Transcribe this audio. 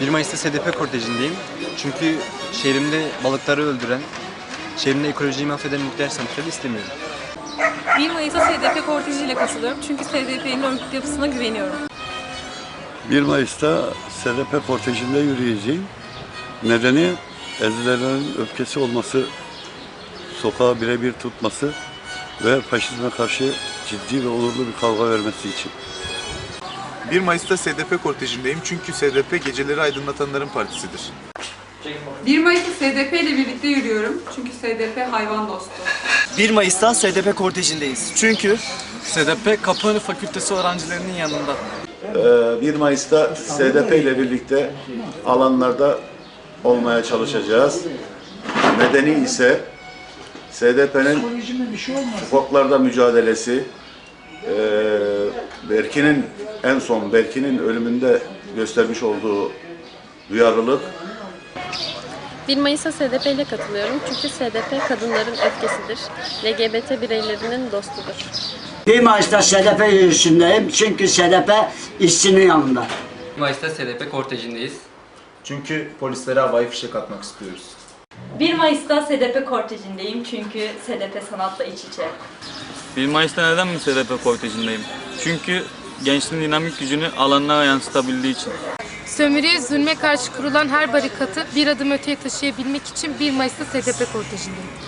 1 Mayıs'ta SDP kortejindeyim. Çünkü şehrimde balıkları öldüren, şehrimde ekolojiyi mahveden nükleer santrali istemiyorum. 1 Mayıs'a SDP kortejiyle katılıyorum çünkü SDP'nin örgüt yapısına güveniyorum. 1 Mayıs'ta SDP kortejinde yürüyeceğim. Nedeni ezilenlerin öfkesi olması, sokağı birebir tutması ve faşizme karşı ciddi ve olurlu bir kavga vermesi için. 1 Mayıs'ta SDP kortejindeyim çünkü SDP geceleri aydınlatanların partisidir. 1 Mayıs'ta SDP ile birlikte yürüyorum. Çünkü SDP hayvan dostu. 1 Mayıs'ta SDP kortejindeyiz. Çünkü SDP Kapıönü Fakültesi öğrencilerinin yanında. Ee, 1 Mayıs'ta SDP ile birlikte alanlarda olmaya çalışacağız. Nedeni ise SDP'nin sokaklarda mücadelesi, ee, Berkin'in en son Berkin'in ölümünde göstermiş olduğu duyarlılık 1 Mayıs'a SDP ile katılıyorum çünkü SDP kadınların öfkesidir. LGBT bireylerinin dostudur. 1 Mayıs'ta SDP yürüyüşündeyim çünkü SDP işçinin yanında. Mayıs'ta SDP kortejindeyiz. Çünkü polislere havai fişek atmak istiyoruz. 1 Mayıs'ta SDP kortejindeyim çünkü SDP sanatla iç içe. 1 Mayıs'ta neden mi SDP kortejindeyim? Çünkü gençliğin dinamik gücünü alanlara yansıtabildiği için. Sömürüye, zulme karşı kurulan her barikatı bir adım öteye taşıyabilmek için 1 Mayıs'ta SDP kortejindeyim.